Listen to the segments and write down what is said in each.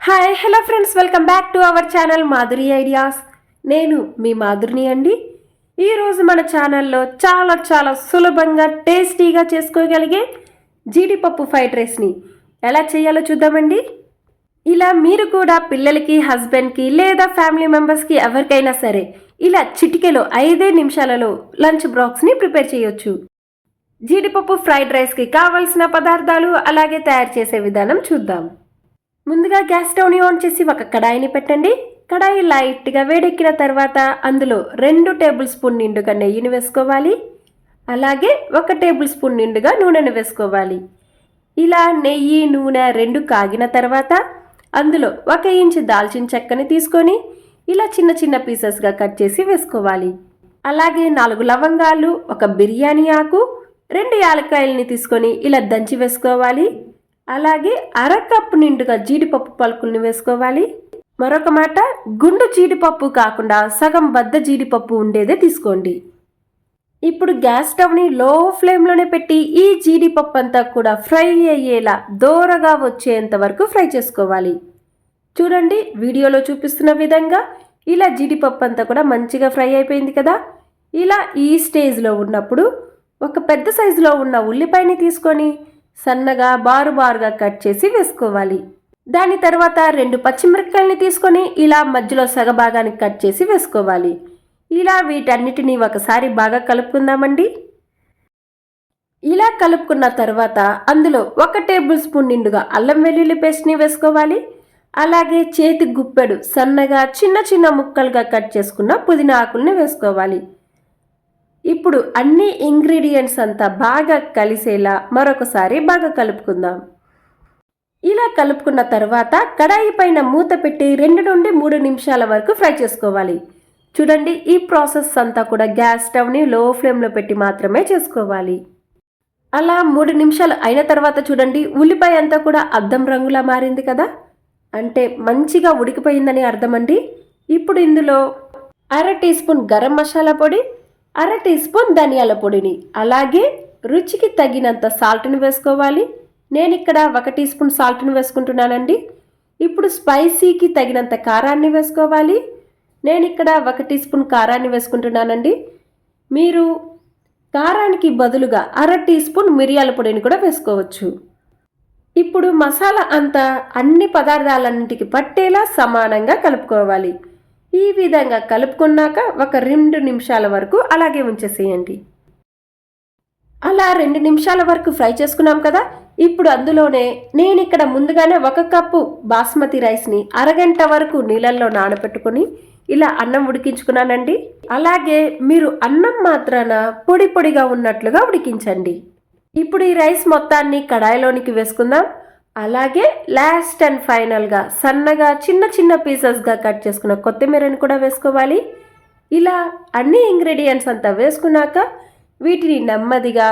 Hi hello friends welcome back to our channel Madhuri ideas నేను మీ మాధురిని అండి. ఈరోజు మన ఛానల్లో చాలా చాలా సులభంగా టేస్టీగా చేసుకోగలిగే జీడిపప్పు ఫ్రైడ్ రైస్ని ఎలా చేయాలో చూద్దామండి. ఇలా మీరు కూడా పిల్లలకి హస్బెండ్కి లేదా ఫ్యామిలీ మెంబర్స్కి ఎవరికైనా సరే ఇలా చిటికెలో ఐదే నిమిషాలలో లంచ్ బాక్స్ని ప్రిపేర్ చేయొచ్చు. జీడిపప్పు ఫ్రైడ్ రైస్కి కావలసిన పదార్థాలు అలాగే తయారు చేసే విధానం చూద్దాం. ముందుగా గ్యాస్ స్టవ్ని ఆన్ చేసి ఒక కడాయిని పెట్టండి. కడాయి లైట్గా వేడెక్కిన తర్వాత అందులో రెండు టేబుల్ స్పూన్ నిండుగా నెయ్యిని వేసుకోవాలి. అలాగే ఒక టేబుల్ స్పూన్ నిండుగా నూనెను వేసుకోవాలి. ఇలా నెయ్యి నూనె రెండు కాగిన తర్వాత అందులో ఒక ఇంచు దాల్చిన చెక్కని తీసుకొని ఇలా చిన్న చిన్న పీసెస్గా కట్ చేసి వేసుకోవాలి. అలాగే నాలుగు లవంగాలు ఒక బిర్యానీ ఆకు రెండు యాలక్కాయలని తీసుకొని ఇలా దంచి వేసుకోవాలి. అలాగే అర కప్పు నిండుగా జీడిపప్పు పలుకుల్ని వేసుకోవాలి. మరొక మాట గుండు జీడిపప్పు కాకుండా సగం బద్ద జీడిపప్పు ఉండేదే తీసుకోండి. ఇప్పుడు గ్యాస్ స్టవ్ని లో ఫ్లేమ్లోనే పెట్టి ఈ జీడిపప్పు అంతా కూడా ఫ్రై అయ్యేలా దోరగా వచ్చేంత వరకు ఫ్రై చేసుకోవాలి. చూడండి వీడియోలో చూపిస్తున్న విధంగా ఇలా జీడిపప్పు అంతా కూడా మంచిగా ఫ్రై అయిపోయింది కదా. ఇలా ఈ స్టేజ్లో ఉన్నప్పుడు ఒక పెద్ద సైజులో ఉన్న ఉల్లిపాయని తీసుకొని సన్నగా బారు బారుగా కట్ చేసి వేసుకోవాలి. దాని తర్వాత రెండు పచ్చిమిరపకాయలని తీసుకొని ఇలా మధ్యలో సగభాగానికి కట్ చేసి వేసుకోవాలి. ఇలా వీటన్నిటినీ ఒకసారి బాగా కలుపుకుందామండి. ఇలా కలుపుకున్న తర్వాత అందులో ఒక టేబుల్ స్పూన్ నిండుగా అల్లం వెల్లుల్లి పేస్ట్ని వేసుకోవాలి. అలాగే చేతి గుప్పెడు సన్నగా చిన్న చిన్న ముక్కలుగా కట్ చేసుకున్న పుదీనా ఆకుల్ని వేసుకోవాలి. ఇప్పుడు అన్ని ఇంగ్రీడియంట్స్ అంతా బాగా కలిసేలా మరొకసారి బాగా కలుపుకుందాం. ఇలా కలుపుకున్న తర్వాత కడాయి పైన మూత పెట్టి రెండు నుండి మూడు నిమిషాల వరకు ఫ్రై చేసుకోవాలి. చూడండి ఈ ప్రాసెస్ అంతా కూడా గ్యాస్ స్టవ్ని లో ఫ్లేమ్లో పెట్టి మాత్రమే చేసుకోవాలి. అలా మూడు నిమిషాలు అయిన తర్వాత చూడండి ఉల్లిపాయ అంతా కూడా అద్దం రంగులా మారింది కదా? అంటే మంచిగా ఉడికిపోయిందని అర్థమండి? ఇప్పుడు ఇందులో అర టీ స్పూన్ గరం మసాలా పొడి అర టీ స్పూన్ ధనియాల పొడిని అలాగే రుచికి తగినంత సాల్ట్ని వేసుకోవాలి. నేను ఇక్కడ ఒక టీ స్పూన్ సాల్ట్ని వేసుకుంటున్నానండి. ఇప్పుడు స్పైసీకి తగినంత కారాన్ని వేసుకోవాలి. నేను ఇక్కడ ఒక టీ స్పూన్ కారాన్ని వేసుకుంటున్నానండి. మీరు కారానికి బదులుగా అర టీ స్పూన్ మిరియాల పొడిని కూడా వేసుకోవచ్చు. ఇప్పుడు మసాలా అంతా అన్ని పదార్థాలన్నింటికి పట్టేలా సమానంగా కలుపుకోవాలి. ఈ విధంగా కలుపుకున్నాక ఒక రెండు నిమిషాల వరకు అలాగే ఉంచేసేయండి. అలా రెండు నిమిషాల వరకు ఫ్రై చేసుకున్నాం కదా ఇప్పుడు అందులోనే నేను ఇక్కడ ముందుగానే ఒక కప్పు బాస్మతి రైస్ని అరగంట వరకు నీళ్ళల్లో నానబెట్టుకుని ఇలా అన్నం ఉడికించుకున్నానండి. అలాగే మీరు అన్నం మాత్రాన పొడి పొడిగా ఉన్నట్లుగా ఉడికించండి. ఇప్పుడు ఈ రైస్ మొత్తాన్ని కడాయిలోనికి వేసుకుందాం. అలాగే లాస్ట్ అండ్ ఫైనల్గా సన్నగా చిన్న చిన్న పీసెస్గా కట్ చేసుకున్న కొత్తిమీరని కూడా వేసుకోవాలి. ఇలా అన్ని ఇంగ్రీడియంట్స్ అంతా వేసుకున్నాక వీటిని నెమ్మదిగా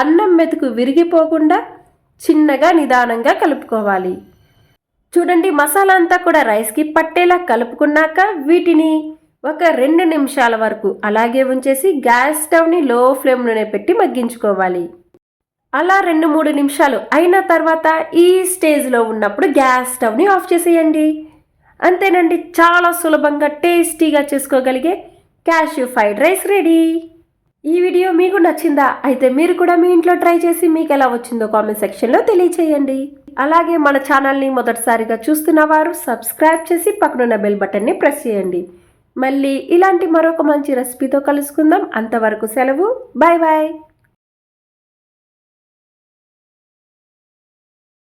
అన్నం మెతుకు విరిగిపోకుండా చిన్నగా నిదానంగా కలుపుకోవాలి. చూడండి మసాలా అంతా కూడా రైస్కి పట్టేలా కలుపుకున్నాక వీటిని ఒక రెండు నిమిషాల వరకు అలాగే ఉంచేసి గ్యాస్ స్టవ్ని లో ఫ్లేమ్లోనే పెట్టి మగ్గించుకోవాలి. అలా రెండు మూడు నిమిషాలు అయిన తర్వాత ఈ స్టేజ్లో ఉన్నప్పుడు గ్యాస్ స్టవ్ని ఆఫ్ చేసేయండి. అంతేనండి చాలా సులభంగా టేస్టీగా చేసుకోగలిగే క్యాష్యూ ఫ్రైడ్ రైస్ రెడీ. ఈ వీడియో మీకు నచ్చిందా? అయితే మీరు కూడా మీ ఇంట్లో ట్రై చేసి మీకు ఎలా వచ్చిందో కామెంట్ సెక్షన్లో తెలియచేయండి. అలాగే మన ఛానల్ని మొదటిసారిగా చూస్తున్న వారు సబ్స్క్రైబ్ చేసి పక్కనున్న బెల్ బటన్ని ప్రెస్ చేయండి. మళ్ళీ ఇలాంటి మరొక మంచి రెసిపీతో కలుసుకుందాం. అంతవరకు సెలవు. Bye bye.